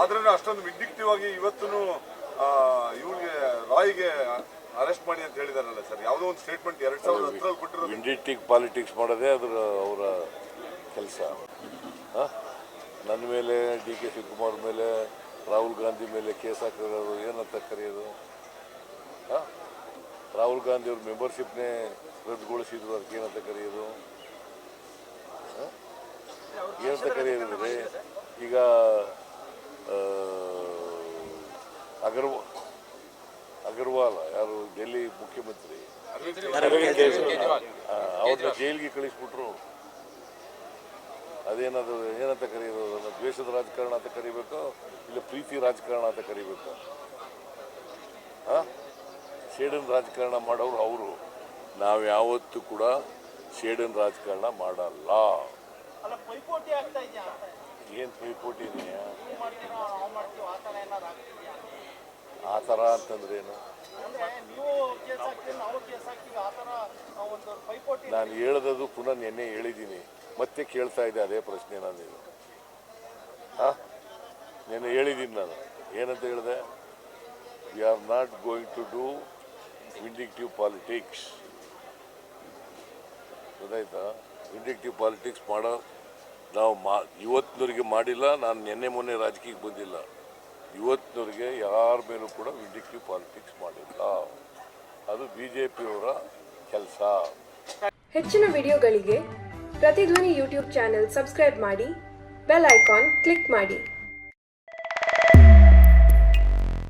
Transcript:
ಆದ್ರೂ ಅಷ್ಟೊಂದು ಆಗಿ ಇವತ್ತು ಇವ್ರಿಗೆ ರಾಯ್ಗೆ ಅರೆಸ್ಟ್ ಮಾಡಿ ಅಂತ ಹೇಳಿದಾರಲ್ಲ ಸರ್. ಯಾವುದೋ ಒಂದು ಸ್ಟೇಟ್ಮೆಂಟ್ ಎರಡ್ ಸಾವಿರದ ಹತ್ತರಲ್ಲಿ ಕೊಟ್ಟಿರೋದು. ವಿಂಡಿಟಿಕ್ ಪಾಲಿಟಿಕ್ಸ್ ಮಾಡೋದೇ ಅದರ ಅವರ ಕೆಲಸ. ನನ್ನ ಮೇಲೆ ಡಿ ಕೆ ಶಿವಕುಮಾರ್ ಮೇಲೆ ರಾಹುಲ್ ಗಾಂಧಿ ಮೇಲೆ ಕೇಸ್ ಹಾಕಿರೋರು ಏನಂತ ಕರೆಯೋದು? ಹಾಂ? ರಾಹುಲ್ ಗಾಂಧಿ ಅವ್ರ ಮೆಂಬರ್ಶಿಪ್ನೇ ರದ್ದುಗೊಳಿಸಿದ್ರು ಅದಕ್ಕೆ ಏನಂತ ಕರೆಯೋದು? ಏನಂತ ಕರೆಯೋದಿದ್ರೆ ಈಗ ಅಗರ್ವ ಅಗರ್ವಾಲ್ ಯಾರು ಡೆಲ್ಲಿ ಮುಖ್ಯಮಂತ್ರಿ. ಅವ್ರನ್ನ ಜೈಲಿಗೆ ಕಳಿಸ್ಬಿಟ್ರು. ಅದೇನದು ಏನಂತ ಕರೆಯೋದು? ಅದನ್ನ ದ್ವೇಷದ ರಾಜಕಾರಣ ಅಂತ ಕರಿಬೇಕು? ಇಲ್ಲ ಪ್ರೀತಿ ರಾಜಕಾರಣ ಅಂತ ಕರಿಬೇಕು? ಶೇಡನ್ ರಾಜಕಾರಣ ಮಾಡೋರು ಅವರು. ನಾವು ಯಾವತ್ತೂ ಕೂಡ ಶೇಡನ್ ರಾಜಕಾರಣ ಮಾಡಲ್ಲ. ಏನು ಪೈಪೋಟಿ ಇದೆಯಾ ನೀವು ಮಾಡ್ತೀರೋ ನಾವು ಮಾಡ್ತೀವೋ ಆ ಥರ ಏನಾರು ಆಗ್ತಿದ್ಯಾ ಆ ಥರ ಅಂತಂದ್ರೆ ಏನು ಅಂದ್ರೆ ನೀವು ಕೇಸ್ ಹಾಕ್ತೀವಿ ನಾವು ಕೇಸ್ ಹಾಕ್ತೀವಿ ಆ ಥರ ಆ, ಅಂತಂದ್ರೆ ಏನು? ನಾನು ಹೇಳದದು ಪುನಃ ನಿನ್ನೆ ಹೇಳಿದ್ದೀನಿ. ಮತ್ತೆ ಕೇಳ್ತಾ ಇದೆ ಅದೇ ಪ್ರಶ್ನೆ ನಾನು ಇದು ನಿನ್ನೆ ಹೇಳಿದ್ದೀನಿ ನಾನು. ಏನಂತ ಹೇಳಿದೆ? We are not going to do vindictive politics ಗೊತ್ತಾಯ್ತಾ? ವಿಂಡಿಕ್ಟಿವ್ ಪಾಲಿಟಿಕ್ಸ್ ಮಾಡೋ ನಾವು ಮಾ ಇವತ್ತಿನವರಿಗೆ ಮಾಡಿಲ್ಲ ನಾನು ನಿನ್ನೆ ಮೊನ್ನೆ ರಾಜಕೀಯಕ್ಕೆ ಬಂದಿಲ್ಲ. ಇವತ್ತಿನವರೆಗೆ ಯಾರ ಮೇಲೂ ಕೂಡ ವಿಂಡಿಕ್ಟಿವ್ ಪಾಲಿಟಿಕ್ಸ್ ಮಾಡಿಲ್ಲ. ಅದು ಬಿ ಜೆ ಪಿಯವರ ಕೆಲಸ. ಹೆಚ್ಚಿನ ವಿಡಿಯೋಗಳಿಗೆ ಪ್ರತಿಧ್ವನಿ ಯೂಟ್ಯೂಬ್ ಚಾನೆಲ್ ಸಬ್ಸ್ಕ್ರೈಬ್ ಮಾಡಿ, ಬೆಲ್ ಐಕಾನ್ ಕ್ಲಿಕ್ ಮಾಡಿ.